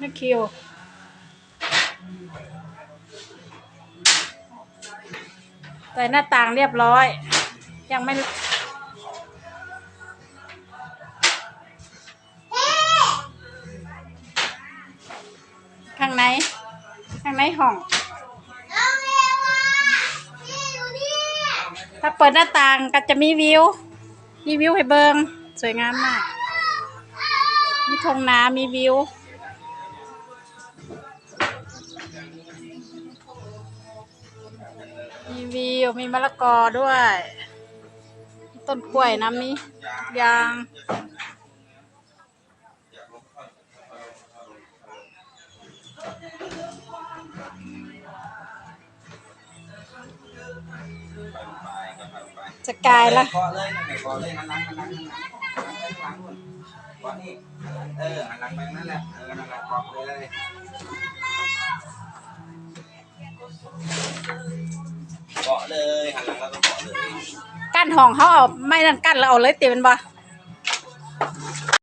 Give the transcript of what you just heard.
ไม่คิวใส่หน้าต่างเรียบร้อย ยังไม่ข้างในข้างในห้อง ถ้าเปิดหน้าต่างก็จะมีวิว มีวิวให้เบิง สวยงามมาก มีทงนามีวิว มีวิวมีมะละกอด้วย ต้นกล้วยน้ำมียางจะกลายละเออหันหลังไปนั่นแหละเออนั่นแหละเกาะเลย เกาะเลยหันหลังแล้วก็เกาะเลย กั้นห้องเขาเอาไม่นั่นกั้นแล้วเอาเลยเต็มนบ่